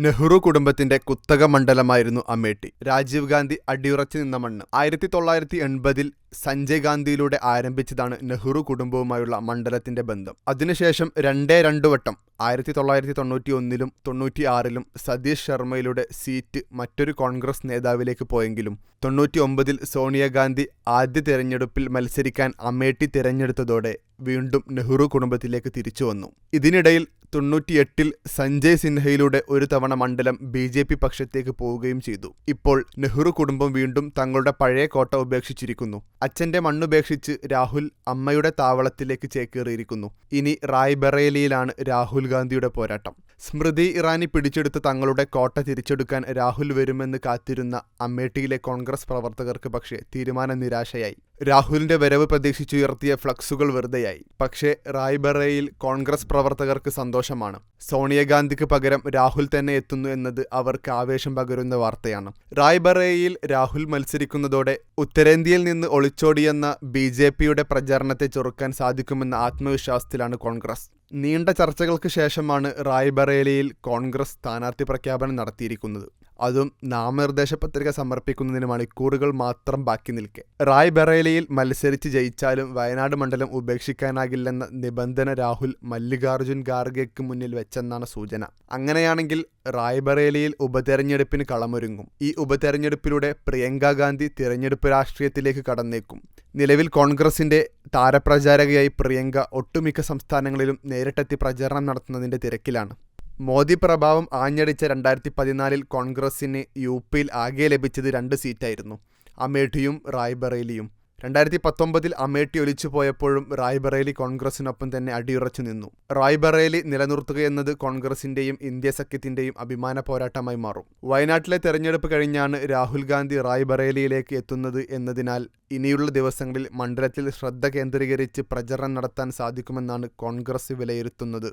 നെഹ്റു കുടുംബത്തിന്റെ കുത്തക മണ്ഡലമായിരുന്നു അമേഠി. രാജീവ് ഗാന്ധി അടിയുറച്ചു നിന്ന മണ്ണ്. ആയിരത്തി തൊള്ളായിരത്തി എൺപതിൽ സഞ്ജയ് ഗാന്ധിയിലൂടെ ആരംഭിച്ചതാണ് നെഹ്റു കുടുംബവുമായുള്ള മണ്ഡലത്തിന്റെ ബന്ധം. അതിനുശേഷം രണ്ടേ രണ്ടു വട്ടം ആയിരത്തി തൊള്ളായിരത്തി തൊണ്ണൂറ്റി ഒന്നിലും തൊണ്ണൂറ്റി ആറിലും സതീഷ് ശർമ്മയിലൂടെ സീറ്റ് മറ്റൊരു കോൺഗ്രസ് നേതാവിലേക്ക് പോയെങ്കിലും തൊണ്ണൂറ്റി ഒമ്പതിൽ സോണിയാഗാന്ധി ആദ്യ തിരഞ്ഞെടുപ്പിൽ മത്സരിക്കാൻ അമേഠി തിരഞ്ഞെടുത്തതോടെ വീണ്ടും നെഹ്റു കുടുംബത്തിലേക്ക് തിരിച്ചു വന്നു. ഇതിനിടയിൽ തൊണ്ണൂറ്റിയെട്ടിൽ സഞ്ജയ് സിൻഹയിലൂടെ ഒരു തവണ മണ്ഡലം ബി ജെ പി പക്ഷത്തേക്ക് പോവുകയും ചെയ്തു. ഇപ്പോൾ നെഹ്റു കുടുംബം വീണ്ടും തങ്ങളുടെ പഴയ കോട്ട ഉപേക്ഷിച്ചിരിക്കുന്നു. അച്ഛന്റെ മണ്ണുപേക്ഷിച്ച് രാഹുൽ അമ്മയുടെ താവളത്തിലേക്ക് ചേക്കേറിയിരിക്കുന്നു. ഇനി റായ്ബറേലിയിലാണ് രാഹുൽ ഗാന്ധിയുടെ പോരാട്ടം. സ്മൃതി ഇറാനി പിടിച്ചെടുത്ത് തങ്ങളുടെ കോട്ട തിരിച്ചെടുക്കാൻ രാഹുൽ വരുമെന്ന് കാത്തിരുന്ന അമേഠിയിലെ കോൺഗ്രസ് പ്രവർത്തകർക്ക് പക്ഷേ തീരുമാന നിരാശയായി. രാഹുലിന്റെ വരവ് പ്രതീക്ഷിച്ചുയർത്തിയ ഫ്ലക്സുകൾ വെറുതെയായി. പക്ഷേ റായ്ബറയിൽ കോൺഗ്രസ് പ്രവർത്തകർക്ക് സന്തോഷമാണ്. സോണിയാഗാന്ധിക്ക് പകരം രാഹുൽ തന്നെ എത്തുന്നു എന്നത് അവർക്ക് ആവേശം പകരുന്ന വാർത്തയാണ്. റായ്ബറയിൽ രാഹുൽ മത്സരിക്കുന്നതോടെ ഉത്തരേന്ത്യയിൽ നിന്ന് ഒളിച്ചോടിയെന്ന ബി ജെ പിയുടെ പ്രചാരണത്തെ ചെറുക്കാൻ സാധിക്കുമെന്ന ആത്മവിശ്വാസത്തിലാണ് കോൺഗ്രസ്. നീണ്ട ചർച്ചകൾക്ക് ശേഷമാണ് റായ്ബറേലിയിൽ കോൺഗ്രസ് സ്ഥാനാർത്ഥി പ്രഖ്യാപനം നടത്തിയിരിക്കുന്നത്. അതും നാമനിർദ്ദേശ പത്രിക സമർപ്പിക്കുന്നതിന് മണിക്കൂറുകൾ മാത്രം ബാക്കി നിൽക്കെ. റായ്ബറേലിയിൽ മത്സരിച്ച് ജയിച്ചാലും വയനാട് മണ്ഡലം ഉപേക്ഷിക്കാനാകില്ലെന്ന നിബന്ധന രാഹുൽ മല്ലികാർജുൻ ഖാർഗെക്ക് മുന്നിൽ വെച്ചെന്നാണ് സൂചന. അങ്ങനെയാണെങ്കിൽ റായ്ബറേലിയിൽ ഉപതെരഞ്ഞെടുപ്പിന് കളമൊരുങ്ങും. ഈ ഉപതെരഞ്ഞെടുപ്പിലൂടെ പ്രിയങ്ക ഗാന്ധി തിരഞ്ഞെടുപ്പ് രാഷ്ട്രീയത്തിലേക്ക് കടന്നേക്കും. നിലവിൽ കോൺഗ്രസിന്റെ താരപ്രചാരകയായി പ്രിയങ്ക ഒട്ടുമിക്ക സംസ്ഥാനങ്ങളിലും നേരിട്ടെത്തി പ്രചാരണം നടത്തുന്നതിന്റെ തിരക്കിലാണ്. മോദി പ്രഭാവം ആഞ്ഞടിച്ച രണ്ടായിരത്തി പതിനാലിൽ കോൺഗ്രസിന് യു പിയിൽ ആകെ ലഭിച്ചത് രണ്ട് സീറ്റായിരുന്നു അമേഠിയും റായ്ബറേലിയും. രണ്ടായിരത്തി പത്തൊമ്പതിൽ അമേഠി ഒലിച്ചു പോയപ്പോഴും റായ്ബറേലി കോൺഗ്രസിനൊപ്പം തന്നെ അടിയുറച്ചു നിന്നു. റായ്ബറേലി നിലനിർത്തുകയെന്നത് കോൺഗ്രസിന്റെയും ഇന്ത്യ സഖ്യത്തിന്റെയും അഭിമാന പോരാട്ടമായി മാറും. വയനാട്ടിലെ തെരഞ്ഞെടുപ്പ് കഴിഞ്ഞാണ് രാഹുൽ ഗാന്ധി റായ്ബറേലിയിലേക്ക് എത്തുന്നത് എന്നതിനാൽ ഇനിയുള്ള ദിവസങ്ങളിൽ മണ്ഡലത്തിൽ ശ്രദ്ധ കേന്ദ്രീകരിച്ച് പ്രചരണം നടത്താൻ സാധിക്കുമെന്നാണ് കോൺഗ്രസ് വിലയിരുത്തുന്നത്.